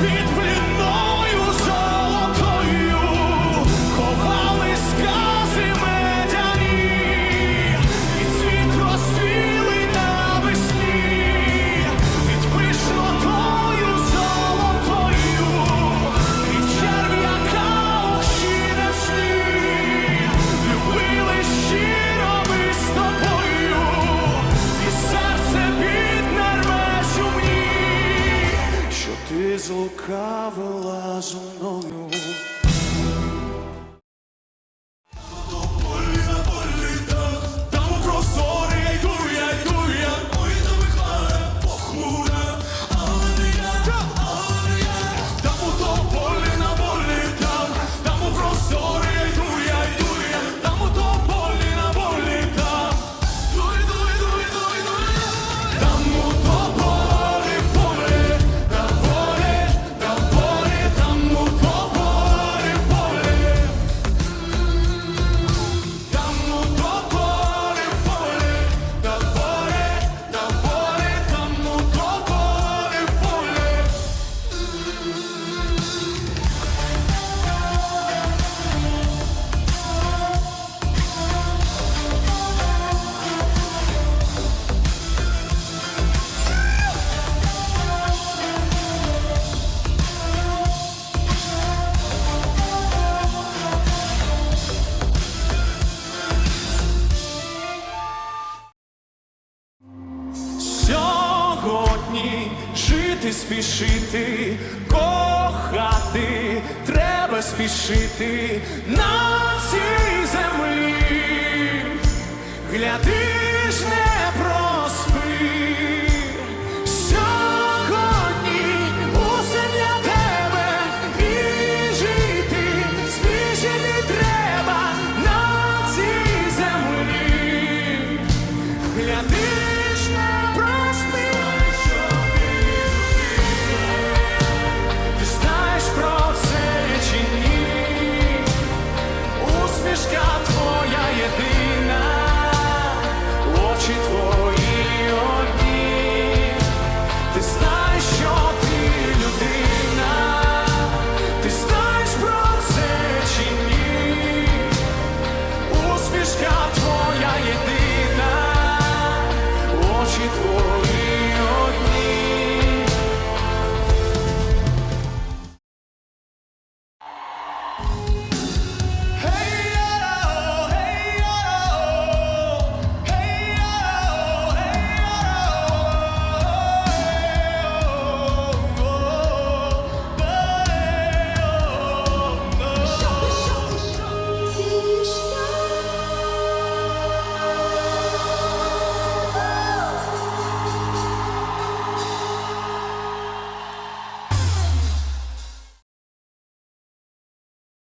feet for. somos um куди спішити, кохати, треба спішити. На цій